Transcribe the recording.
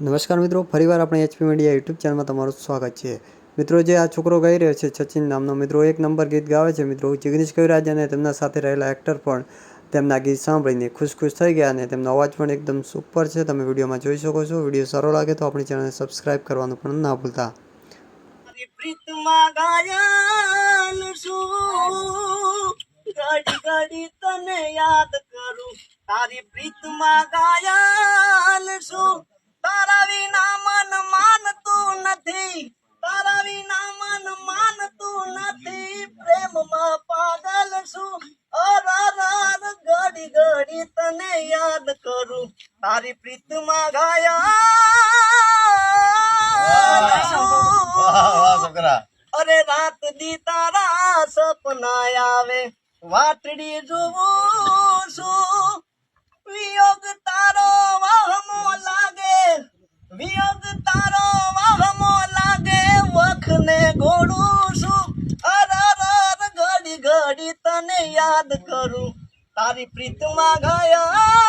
નમસ્કાર મિત્રો, ફરીવાર આપણે એચપી મીડિયા યુટ્યુબ ચેનલમાં તમારું સ્વાગત છે. મિત્રો, જે આ છોકરો ગાઈ રહ્યો છે, સચિન નામનો મિત્રો, એક નંબર ગીત ગાવે છે મિત્રો. જિગ્નેશ કવિરાજ અને તેમના સાથે રહેલા એક્ટર પણ તેમના ગીત સાંભળીને ખુશ ખુશ થઈ ગયા અને તેમનો અવાજ પણ એકદમ સુપર છે. તમે વિડીયોમાં જોઈ શકો છો. વીડિયો સારો લાગે તો આપણી ચેનલને સબસ્ક્રાઇબ કરવાનું પણ ના ભૂલતા. તારી પ્રીતમાં ગાયન તને યાદ કરું. તારી પ્રીતમાં ગાયન શું અરે રાત દી તારા સપના આવે. વાટડી જોવું છું. વિયોગ તારો વાહમો લાગે. વિયોગ તારો વાહમો લાગે. વખને ઘોડું છું. અર ઘડી ઘડી તને યાદ કરું. તારી પ્રીતમાં ગયા